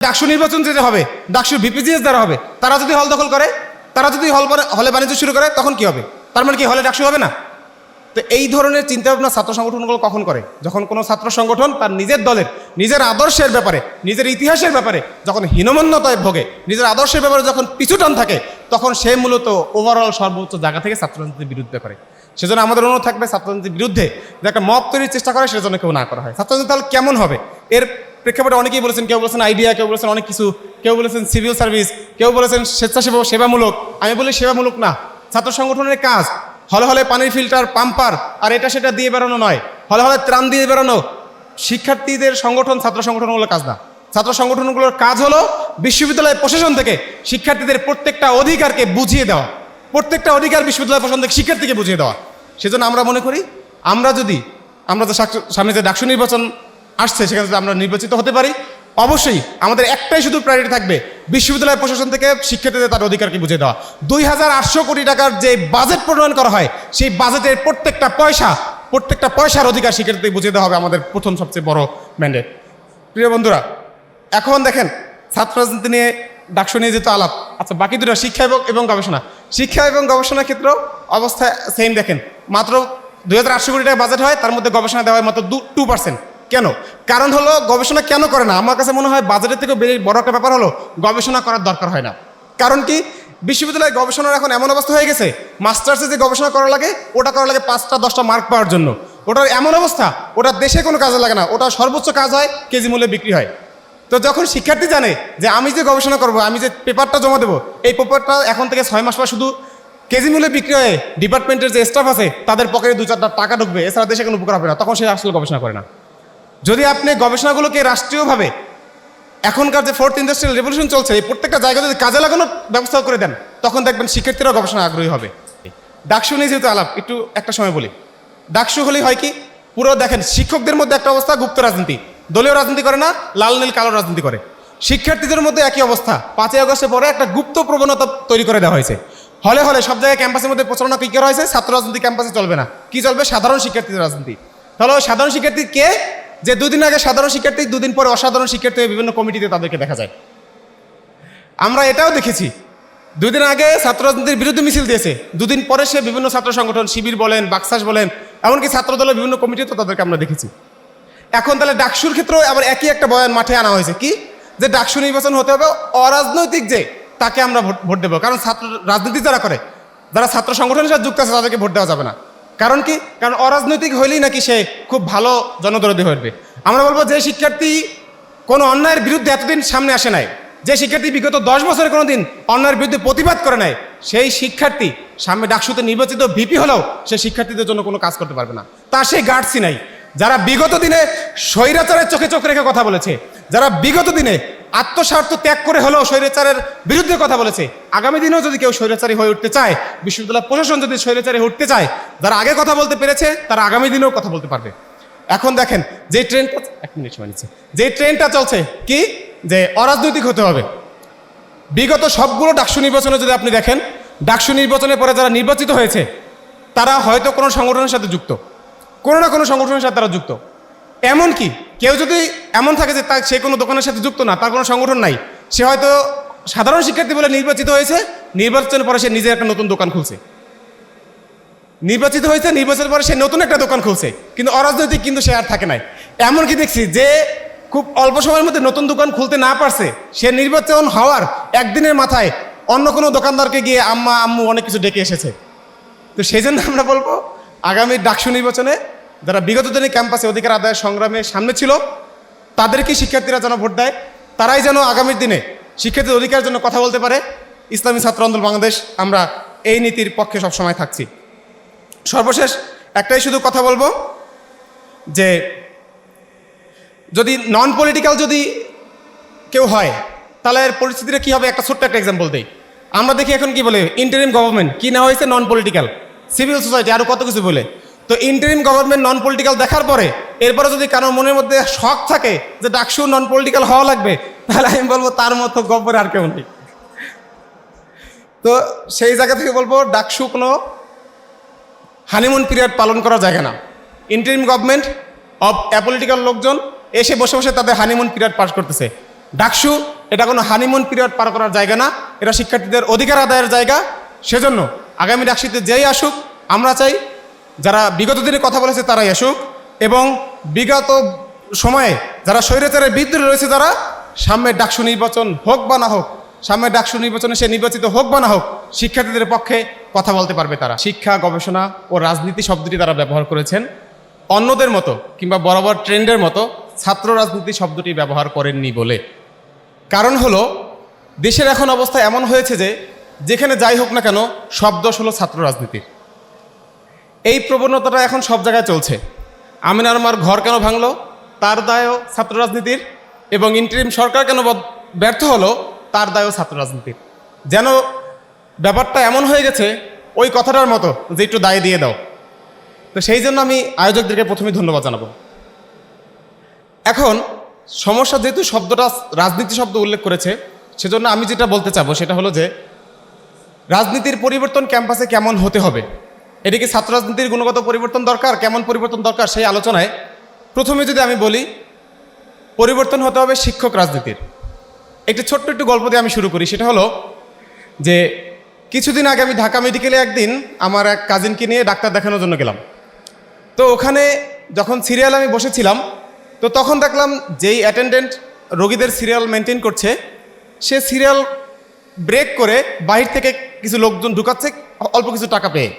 ডাকসু নির্বাচন যেটা হবে ডাকসু বিপিজিএস দ্বারা হবে, তারা যদি হল দখল করে, তারা যদি হল হলে বাণিজ্য শুরু করে, তখন কি হবে? তার মানে কি হলে ডাকসু হবে না? তো এই ধরনের চিন্তাভাবনা ছাত্র সংগঠনগুলো কখন করে? যখন কোনো ছাত্র সংগঠন তার নিজের দলের, নিজের আদর্শের ব্যাপারে, নিজের ইতিহাসের ব্যাপারে যখন হীনমন্যতায় ভোগে, নিজের আদর্শের ব্যাপারে যখন পিছুটান থাকে, তখন সে মূলত ওভারঅল সর্বোচ্চ জায়গা থেকে ছাত্ররাজনীতির বিরুদ্ধে করে। সেজন্য আমাদের অনুরোধ থাকবে ছাত্ররাজনীতির বিরুদ্ধে, যে একটা মব তৈরির চেষ্টা করে, সেজন্য কেউ না করা হয়। ছাত্ররাজনীতি তাহলে কেমন হবে? এর প্রেক্ষাপটে অনেকেই বলেছেন, কেউ বলেছেন আইডিয়া কেউ বলেছেন অনেক কিছু, কেউ বলেছেন সিভিল সার্ভিস কেউ বলেছেন স্বেচ্ছাসেবক, সেবামূলক। আমি বলি সেবামূলক না, ছাত্র সংগঠনের কাজ। হলে হলে পানির ফিল্টার পাম্পার আর এটা সেটা দিয়ে বেরোনো নয়। হলে হলে ত্রাণ দিয়ে বেরোনো। শিক্ষার্থীদের সংগঠন ছাত্র সংগঠনগুলোর কাজ না। ছাত্র সংগঠনগুলোর কাজ হলো বিশ্ববিদ্যালয় প্রশাসন থেকে শিক্ষার্থীদের প্রত্যেকটা অধিকারকে বুঝিয়ে দেওয়া। প্রত্যেকটা অধিকার বিশ্ববিদ্যালয় প্রশাসন থেকে শিক্ষার্থীকে বুঝিয়ে দেওয়া। সেজন্য আমরা মনে করি, আমরা যদি, আমরা সাক- সামনে যে ডাকসু নির্বাচন আসছে, সেখানে যদি আমরা নির্বাচিত হতে পারি। অবশ্যই আমাদের একটাই শুধু প্রায়োরিটি থাকবে, বিশ্ববিদ্যালয় প্রশাসন থেকে শিক্ষার্থীদের তার অধিকারকে বুঝিয়ে দেওয়া। দুই হাজার আটশো কোটি টাকার যে বাজেট প্রণয়ন করা হয়, সেই বাজেটের প্রত্যেকটা পয়সা, প্রত্যেকটা পয়সার অধিকার শিক্ষার্থীদের বুঝিয়ে দেওয়া হবে আমাদের প্রথম সবচেয়ে বড় ম্যান্ডেট প্রিয় বন্ধুরা, এখন দেখেন ছাত্র রাজনীতি নিয়ে ডাকসু নিয়ে যেহেতু আলাপ আচ্ছা বাকি দুটো শিক্ষা এবং এবং গবেষণা। শিক্ষা এবং গবেষণার ক্ষেত্রেও অবস্থা সেম দেখেন। মাত্র দুই হাজার আটশো কোটি টাকা বাজেট হয়, তার মধ্যে গবেষণা দেওয়া হয় মাত্র দু টু পার্সেন্ট কেন? কারণ হলো, গবেষণা কেন করে না? আমার কাছে মনে হয় বাজারের থেকে বড় একটা ব্যাপার হলো, গবেষণা করার দরকার হয় না। কারণ কি? বিশ্ববিদ্যালয়ে গবেষণার এখন এমন অবস্থা হয়ে গেছে, মাস্টার্সে যে গবেষণা করা লাগে, ওটা করা লাগে পাঁচটা, দশটা মার্ক পাওয়ার জন্য। ওটার এমন অবস্থা, ওটা দেশে কোনো কাজে লাগে না, ওটা সর্বোচ্চ কাজ হয়, কেজি মূল্যে বিক্রি হয়। তো যখন শিক্ষার্থী জানে যে আমি যে গবেষণা করব, আমি যে পেপারটা জমা দেবো, এই পেপারটা এখন থেকে ছয় মাস পর শুধু কেজি মূল্যে বিক্রি হয়ে, ডিপার্টমেন্টের যে স্টাফ আছে, তাদের পকেটে দু চারটা টাকা ঢুকবে, এছাড়া দেশে কোনো উপকার হবে না। তখন সে আসলে গবেষণা করে না। যদি আপনি গবেষণাগুলোকে রাষ্ট্রীয়ভাবে, এখনকার যে ফোর্থ ইন্ডাস্ট্রিয়াল রেভলিউশন চলছে, এই প্রত্যেকটা জায়গা যদি কাজে লাগানোর ব্যবস্থা করে দেন, তখন দেখবেন শিক্ষার্থীরা গবেষণা আগ্রহী হবে। ডাকসু নিয়ে যেহেতু আলাপ, একটু, একটা সময় বলি। ডাকসু হলেই হয় কি, পুরো দেখেন, শিক্ষকদের মধ্যে একটা অবস্থা, গুপ্ত রাজনীতি। দলীয় রাজনীতি করে না, লাল, নীল, কালো রাজনীতি করে। শিক্ষার্থীদের মধ্যে একই অবস্থা। পাঁচই আগস্টের পরে একটা গুপ্ত প্রবণতা তৈরি করে দেওয়া হয়েছে। হলে হলে সব জায়গায় ক্যাম্পাসের মধ্যে প্রচারণা কি করা হয়েছে? ছাত্র রাজনীতি ক্যাম্পাসে চলবে না। কি চলবে? সাধারণ শিক্ষার্থীদের রাজনীতি। তাহলে সাধারণ শিক্ষার্থী কে? যে দুদিন আগে সাধারণ শিক্ষার্থী, দুদিন পরে অসাধারণ শিক্ষার্থী বিভিন্ন কমিটিতে তাদেরকে দেখা যায়। আমরা এটাও দেখেছি। দুদিন আগে ছাত্র রাজনীতির বিরুদ্ধে মিছিল দিয়েছে। দুদিন পরে সে বিভিন্ন ছাত্র সংগঠন, শিবির বলেন, বাক্সাস বলেন, এমনকি ছাত্র দলের বিভিন্ন কমিটিতে তাদেরকে আমরা দেখেছি। এখন তাহলে ডাকসুর ক্ষেত্রেও আবার একই একটা বয়ান মাঠে আনা হয়েছে কি? যে ডাকসু নির্বাচন হতে হবে, অরাজনৈতিক যে, তাকে আমরা ভোট ভোট দেবো। কারণ ছাত্র, রাজনীতি যারা করে, যারা ছাত্র সংগঠনের সাথে যুক্ত আছে, তাদেরকে ভোট দেওয়া যাবে না। কারণ কি? কারণ অরাজনৈতিক হইলেই নাকি সে খুব ভালো জনদরদী হইবে। আমরা বলব যে শিক্ষার্থী কোনো অন্যায়ের বিরুদ্ধে এতদিন সামনে আসে নাই, যে শিক্ষার্থী বিগত দশ বছরে কোনো দিন অন্যায়ের বিরুদ্ধে প্রতিবাদ করে নাই, সেই শিক্ষার্থী সামনে ডাকসুতে নির্বাচিত ভিপি হলেও সে শিক্ষার্থীদের জন্য কোনো কাজ করতে পারবে না। তার সেই গার্ডসই নাই। যারা বিগত দিনে স্বৈরাচারের চোখে চোখ রেখে কথা বলেছে, যারা বিগত দিনে আত্মস্বার্থ ত্যাগ করে হলেও স্বৈরাচারের বিরুদ্ধে কথা বলেছে, আগামী দিনেও যদি কেউ স্বৈরাচারী হয়ে উঠতে চায়, বিশ্ববিদ্যালয় প্রশাসন যদি স্বৈরাচারী উঠতে চায়, যারা আগে কথা বলতে পেরেছে, তারা আগামী দিনেও কথা বলতে পারবে। এখন দেখেন যে ট্রেনটা, এক মিনিট সময় নিচ্ছে যে ট্রেনটা চলছে কি? যে অরাজনৈতিক হতে হবে। বিগত সবগুলো ডাকসু নির্বাচনে যদি আপনি দেখেন, ডাকসু নির্বাচনের পরে যারা নির্বাচিত হয়েছে, তারা হয়তো কোনো সংগঠনের সাথে যুক্ত। কোনো না কোনো সংগঠনের সাথে তারা যুক্ত। এমন কি কেউ যদি এমন থাকে যে তার সে কোনো দোকানের সাথে যুক্ত না, তার কোনো সংগঠন নাই, সে হয়তো সাধারণ শিক্ষার্থী বলে নির্বাচিত হয়েছে, নির্বাচনের পরে সে নিজের একটা নতুন দোকান খুলছে। নির্বাচিত হয়েছে, নির্বাচনের পরে সে নতুন একটা দোকান খুলছে, কিন্তু অরাজনৈতিক কিন্তু সে আর থাকে নাই। এমনকি দেখছি যে খুব অল্প সময়ের মধ্যে নতুন দোকান খুলতে না পারছে, সে নির্বাচন হওয়ার একদিনের মাথায় অন্য কোনো দোকানদারকে গিয়ে আম্মা, আম্মু অনেক কিছু ডেকে এসেছে। তো সেই জন্য আমরা বলব আগামী ডাকসু নির্বাচনে যারা বিগত দিনে ক্যাম্পাসে অধিকার আদায়ের সংগ্রামে সামনে ছিল, তাদেরকেই শিক্ষার্থীরা যেন ভোট দেয়। তারাই যেন আগামীর দিনে শিক্ষার্থীর অধিকারের জন্য কথা বলতে পারে। ইসলামী ছাত্র আন্দোলন বাংলাদেশ, আমরা এই নীতির পক্ষে সবসময় থাকছি। সর্বশেষ একটাই শুধু কথা বলব যে, যদি নন পলিটিক্যাল যদি কেউ হয়, তাহলে এর পরিস্থিতিটা কী হবে? একটা ছোট্ট একটা এক্সাম্পল দেই। আমরা দেখি এখন কি বলে ইন্টারিম গভর্নমেন্ট কী না হয়েছে নন পলিটিক্যাল সিভিল সোসাইটি আরও কত কিছু বলে? তো ইন্টারিম গভর্নমেন্ট নন পলিটিক্যাল দেখার পরে, এরপরে যদি কারোর মনের মধ্যে শখ থাকে যে ডাকসু নন পলিটিক্যাল হওয়া লাগবে, তাহলে আমি বলব তার মতো গব্বর আর কেউ নেই। তো সেই জায়গা থেকে বলব, ডাকসু কোনো হানিমুন পিরিয়ড পালন করা জায়গা না। ইন্টারিম গভর্নমেন্ট অব অ্যাপলিটিক্যাল লোকজন এসে বসে বসে তাদের হানিমুন পিরিয়ড পাস করতেছে। ডাকসু, এটা কোনো হানিমুন পিরিয়ড পার করার জায়গা না, এটা শিক্ষার্থীদের অধিকার আদায়ের জায়গা। সেজন্য আগামী ডাকসিতে যেই আসুক, আমরা চাই যারা বিগত দিনে কথা বলেছে তারাই আসুক এবং বিগত সময়ে যারা স্বৈরাচারের বিদ্রোহ রয়েছে যারা, সামনের ডাকসু নির্বাচন হোক বা না হোক, সামনের ডাকসু নির্বাচনে সে নির্বাচিত হোক বা না হোক, শিক্ষার্থীদের পক্ষে কথা বলতে পারবে তারা। শিক্ষা, গবেষণা ও রাজনীতি শব্দটি তারা ব্যবহার করেছেন। অন্যদের মতো কিংবা বরাবর ট্রেন্ডের মতো ছাত্র রাজনীতি শব্দটি ব্যবহার করেননি বলে। কারণ হলো, দেশের এখন অবস্থা এমন হয়েছে যে যেখানে যাই হোক না কেন, সব দোষ হলো ছাত্র রাজনীতির এই প্রবণতাটা এখন সব জায়গায় চলছে। আমিনার মার ঘর কেন ভাঙলো, তার দায়ও ছাত্র রাজনীতির, এবং ইন্টারিম সরকার কেন ব্যর্থ হলো, তার দায়ও ছাত্র রাজনীতির। যেন ব্যাপারটা এমন হয়ে গেছে, ওই কথাটার মতো, যে একটু দায় দিয়ে দাও। তো সেই জন্য আমি আয়োজকদেরকে প্রথমে ধন্যবাদ জানাব। এখন, সমস্যা যেহেতু শব্দটা রাজনীতি শব্দ উল্লেখ করেছে, সেজন্য আমি যেটা বলতে চাবো, সেটা হলো যে রাজনীতির পরিবর্তন ক্যাম্পাসে কেমন হতে হবে? এদিকে ছাত্র রাজনীতির গুণগত পরিবর্তন দরকার? কেমন পরিবর্তন দরকার সেই আলোচনায়? প্রথমে যদি আমি বলি, পরিবর্তন হতে হবে শিক্ষক রাজনীতির। একটি ছোট্ট একটু গল্প দিয়ে আমি শুরু করি। সেটা হলো যে, কিছুদিন আগে আমি ঢাকা মেডিকেলে একদিন আমার এক কাজিনকে নিয়ে ডাক্তার দেখানোর জন্য গেলাম। তো ওখানে যখন সিরিয়াল আমি বসেছিলাম, তো তখন দেখলাম যেই অ্যাটেন্ডেন্ট রোগীদের সিরিয়াল মেনটেন করছে, সে সিরিয়াল ব্রেক করে বাহির থেকে কিছু লোকজন ঢুকাচ্ছে, অল্প কিছু টাকা পেয়ে।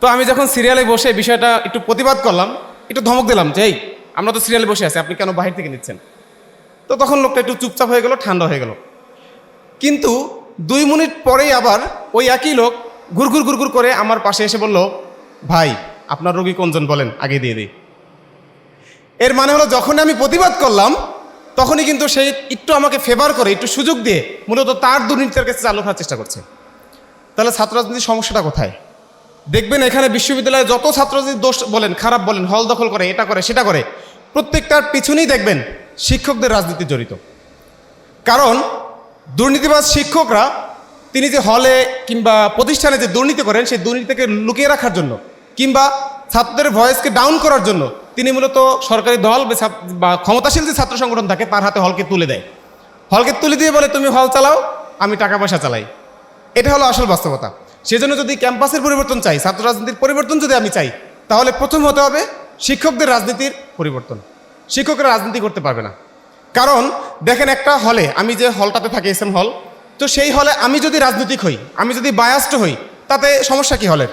তো আমি যখন সিরিয়ালে বসে বিষয়টা একটু প্রতিবাদ করলাম, একটু ধমক দিলাম যে, এই, আমরা তো সিরিয়ালে বসে আছি, আপনি কেন বাহির থেকে নিচ্ছেন? তো তখন লোকটা একটু চুপচাপ হয়ে গেল, ঠান্ডা হয়ে গেল। কিন্তু দুই মিনিট পরেই আবার ওই একই লোক ঘুরঘুর ঘুরঘুর করে আমার পাশে এসে বলল, ভাই, আপনার রোগী কোনজন বলেন, আগে দিয়ে দিই। এর মানে হলো যখন আমি প্রতিবাদ করলাম, তখনই কিন্তু সেই একটু আমাকে ফেভার করে, একটু সুযোগ দিয়ে মূলত তার দুর্নীতির কাছে চালু করার চেষ্টা করছে। তাহলে ছাত্র রাজনীতির সমস্যাটা কোথায়? দেখবেন এখানে বিশ্ববিদ্যালয়ে যত ছাত্র যদি দোষ বলেন, খারাপ বলেন, হল দখল করে, এটা করে, সেটা করে, প্রত্যেকটার পিছনেই দেখবেন শিক্ষকদের রাজনীতি জড়িত। কারণ দুর্নীতিবাজ শিক্ষকরা তিনি যে হলে কিংবা প্রতিষ্ঠানে যে দুর্নীতি করেন, সেই দুর্নীতিকে লুকিয়ে রাখার জন্য, কিংবা ছাত্রদের ভয়েসকে ডাউন করার জন্য তিনি মূলত সরকারি দল বা ক্ষমতাশীল যে ছাত্র সংগঠন থাকে, তার হাতে হলকে তুলে দেয়। হলকে তুলে দিয়ে বলে, তুমি হল চালাও, আমি টাকা পয়সা চালাই। এটা হলো আসল বাস্তবতা। সেজন্য যদি ক্যাম্পাসের পরিবর্তন চাই, ছাত্র রাজনীতির পরিবর্তন যদি আমি চাই, তাহলে প্রথম হতে হবে শিক্ষকদের রাজনীতির পরিবর্তন। শিক্ষকরা রাজনীতি করতে পারবে না। কারণ, দেখেন একটা হলে, আমি যে হলটাতে থাকি এস এম হল তো সেই হলে আমি যদি রাজনৈতিক হই, আমি যদি বায়াস্ট হই, তাতে সমস্যা কি হলের?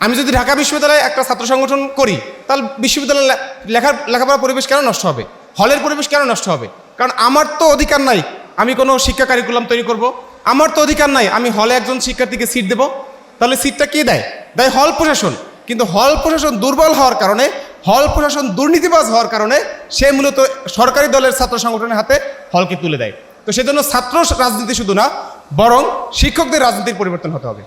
আমি যদি ঢাকা বিশ্ববিদ্যালয়ে একটা ছাত্র সংগঠন করি, তাহলে বিশ্ববিদ্যালয়ের লে- লেখার, লেখাপড়ার পরিবেশ কেন নষ্ট হবে? হলের পরিবেশ কেন নষ্ট হবে? কারণ আমার তো অধিকার নাই, আমি কোনো শিক্ষা কারিকুলাম তৈরি করব আমার তো অধিকার নাই, আমি হলে একজন শিক্ষার্থীকে সিট দেব। তাহলে সিটটা কে দেয়? দেয় হল প্রশাসন। কিন্তু হল প্রশাসন দুর্বল হওয়ার কারণে, হল প্রশাসন দুর্নীতিবাজ হওয়ার কারণে, সে মূলত সরকারি দলের ছাত্র সংগঠনের হাতে হলকে তুলে দেয়। তো সেজন্য ছাত্র রাজনীতি শুধু না, বরং শিক্ষকদের রাজনীতির পরিবর্তন হতে হবে।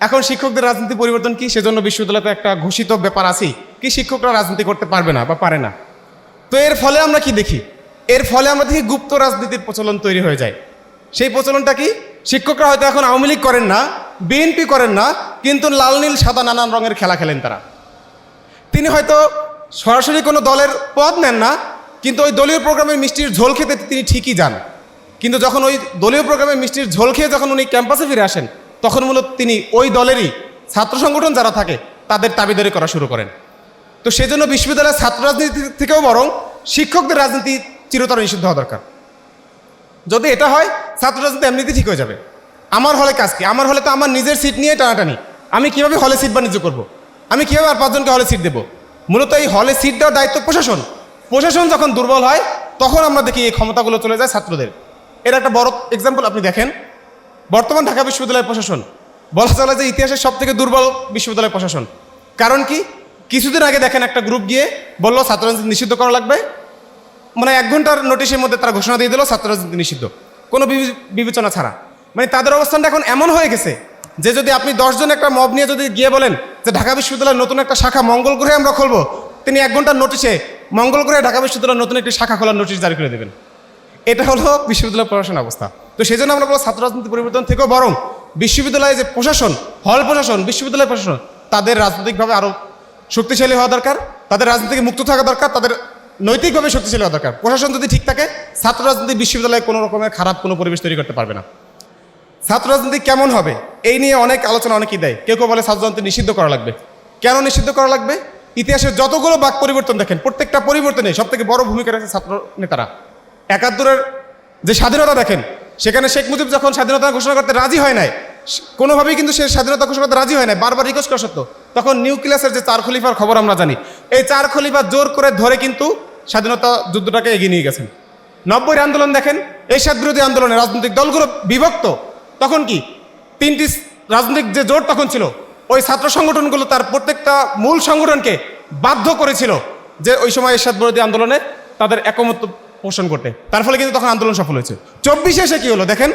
এখন শিক্ষকদের রাজনীতি পরিবর্তন কি? সেজন্য বিশ্ববিদ্যালয়তে একটা ঘোষিত ব্যাপার আছেই কি শিক্ষকরা রাজনীতি করতে পারবে না বা পারে না। তো এর ফলে আমরা কি দেখি? এর ফলে আমরা দেখি গুপ্ত রাজনীতির প্রচলন তৈরি হয়ে যায়। সেই প্রচলনটা কি? শিক্ষকরা হয়তো এখন আওয়ামী লীগ করেন না, বিএনপি করেন না, কিন্তু লাল, নীল, সাদা, নানান রঙের খেলা খেলেন তারা। তিনি হয়তো সরাসরি কোনো দলের পদ নেন না, কিন্তু ওই দলীয় প্রোগ্রামের মিষ্টির ঝোল খেতে তিনি ঠিকই যান। কিন্তু যখন ওই দলীয় প্রোগ্রামের মিষ্টির ঝোল খেয়ে যখন উনি ক্যাম্পাসে ফিরে আসেন, তখন মূলত তিনি ওই দলেরই ছাত্র সংগঠন যারা থাকে, তাদের দাবিদারি করা শুরু করেন। তো সেজন্য বিশ্ববিদ্যালয়ের ছাত্র রাজনীতি থেকেও বরং শিক্ষকদের রাজনীতি চিরতর নিষিদ্ধ হওয়া দরকার। যদি এটা হয় ছাত্র রাজনীতি এমনিতেই ঠিক হয়ে যাবে। আমার হলে কাজ কি? আমার হলে তো আমার নিজের সিট নিয়ে টানাটানি। আমি কীভাবে হলে সিট বাণিজ্য করব। আমি কীভাবে আর পাঁচজনকে হলে সিট দেবো? মূলত এই হলে সিট দেওয়ার দায়িত্ব প্রশাসন। প্রশাসন যখন দুর্বল হয়, তখন আমরা দেখি এই ক্ষমতাগুলো চলে যায় ছাত্রদের। এর একটা বড় এক্সাম্পল আপনি দেখেন। বর্তমান ঢাকা বিশ্ববিদ্যালয়ের প্রশাসন। বলা চলে যে ইতিহাসের সব থেকে দুর্বল বিশ্ববিদ্যালয় প্রশাসন। কারণ কি? কিছুদিন আগে দেখেন একটা গ্রুপ গিয়ে বলল ছাত্র নিষিদ্ধ করা লাগবে মানে এক ঘণ্টার নোটিশের মধ্যে তারা ঘোষণা দিয়ে দিল ছাত্র রাজনীতি নিষিদ্ধ। কোনো বিবে- বিবেচনা ছাড়া। মানে তাদের অবস্থানটা এখন এমন হয়ে গেছে যে যদি আপনি দশজন একটা মব নিয়ে যদি গিয়ে বলেন যে ঢাকা বিশ্ববিদ্যালয়ের নতুন একটা শাখা মঙ্গল গ্রহে আমরা খুলবো, তিনি এক ঘণ্টার নোটিশে মঙ্গল গ্রহে ঢাকা বিশ্ববিদ্যালয়ের নতুন একটি শাখা খোলার নোটিশ জারি করে দেবেন। এটা হলো বিশ্ববিদ্যালয় প্রশাসন অবস্থা। তো সেই জন্য আমরা বলব ছাত্র রাজনীতি পরিবর্তন থেকেও বরং বিশ্ববিদ্যালয়ে যে প্রশাসন হল প্রশাসন, বিশ্ববিদ্যালয় প্রশাসন, তাদের রাজনৈতিকভাবে আরও শক্তিশালী হওয়া দরকার, তাদের রাজনীতি থেকে মুক্ত থাকা দরকার, তাদের নৈতিকভাবে শক্তিশালী হওয়া দরকার। প্রশাসন যদি ঠিক থাকে, ছাত্র রাজনীতি বিশ্ববিদ্যালয়ে কোনো রকমের খারাপ কোনো পরিবেশ তৈরি করতে পারবে না। ছাত্র রাজনীতি কেমন হবে? এই নিয়ে অনেক আলোচনা অনেকেই দেয়। কেউ কেউ বলে ছাত্র রাজনীতি নিষিদ্ধ করা লাগবে। কেন নিষিদ্ধ করা লাগবে? ইতিহাসের যতগুলো বাক পরিবর্তন দেখেন, প্রত্যেকটা পরিবর্তনে সব থেকে বড় ভূমিকা রয়েছে ছাত্র নেতারা। একাত্তরের যে স্বাধীনতা দেখেন, সেখানে শেখ মুজিব যখন স্বাধীনতা ঘোষণা করতে রাজি হয় নাই কোনোভাবেই কিন্তু সে স্বাধীনতা ঘোষণা করতে রাজি হয় নাই, বারবার রিকোয়েস্ট করা সত্ত্বেও। তখন নিউক্লিয়াসের যে চার খলিফার খবর আমরা জানি, এই চার খলিফা জোর করে ধরে কিন্তু স্বাধীনতা যুদ্ধটাকে এগিয়ে নিয়ে গেছেন। নব্বই আন্দোলন দেখেন এই সাত বিরোধী আন্দোলনে রাজনৈতিক দলগুলো বিভক্ত। তখন কি? তিনটি রাজনৈতিক যে জোট তখন ছিল, ওই ছাত্র সংগঠনগুলো তার প্রত্যেকটা মূল সংগঠনকে বাধ্য করেছিল যে ওই সময় এরশাদ বিরোধী আন্দোলনে তাদের একমত পোষণ করতে। তার ফলে কিন্তু তখন আন্দোলন সফল হয়েছে। চব্বিশে এসে কি হলো দেখেন?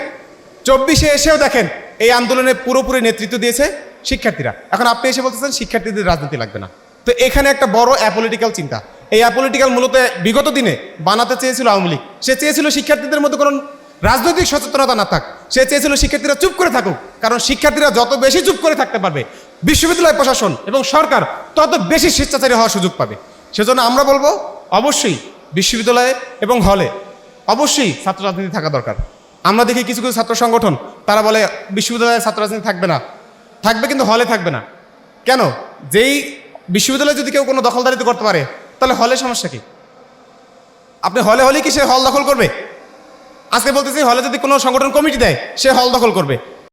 চব্বিশে এসেও দেখেন, এই আন্দোলনে পুরোপুরি নেতৃত্ব দিয়েছে শিক্ষার্থীরা। এখন আপনি এসে বলতেছেন, শিক্ষার্থীদের রাজনীতি লাগবে না। তো এখানে একটা বড় অ্যাপলিটিক্যাল চিন্তা। এই অ্যাপলিটিক্যাল মূলত বিগত দিনে বানাতে চেয়েছিল আওয়ামী লীগ। সে চেয়েছিল শিক্ষার্থীদের মধ্যে কোনো রাজনৈতিক সচেতনতা না থাক। সে চেয়েছিল শিক্ষার্থীরা চুপ করে থাকুক, কারণ শিক্ষার্থীরা যত বেশি চুপ করে থাকতে পারবে, বিশ্ববিদ্যালয়, প্রশাসন এবং সরকার তত বেশি স্বেচ্ছাচারী হওয়ার সুযোগ পাবে। সেজন্য আমরা বলব, অবশ্যই বিশ্ববিদ্যালয়ে এবং হলে অবশ্যই ছাত্র রাজনীতি থাকা দরকার। আমরা দেখি কিছু কিছু ছাত্র সংগঠন, তারা বলে বিশ্ববিদ্যালয়ে ছাত্র রাজনীতি থাকবে না। থাকবে কিন্তু হলে থাকবে না। কেন? যেই বিশ্ববিদ্যালয়ে যদি কেউ কোনো দখলদারিত্ব করতে পারে তাহলে হলে সমস্যা কি? আপনি হলে হলে কি সে হল দখল করবে? আজকে বলতেছি, হলে যদি কোনো সংগঠন কমিটি দেয়, সে হল দখল করবে।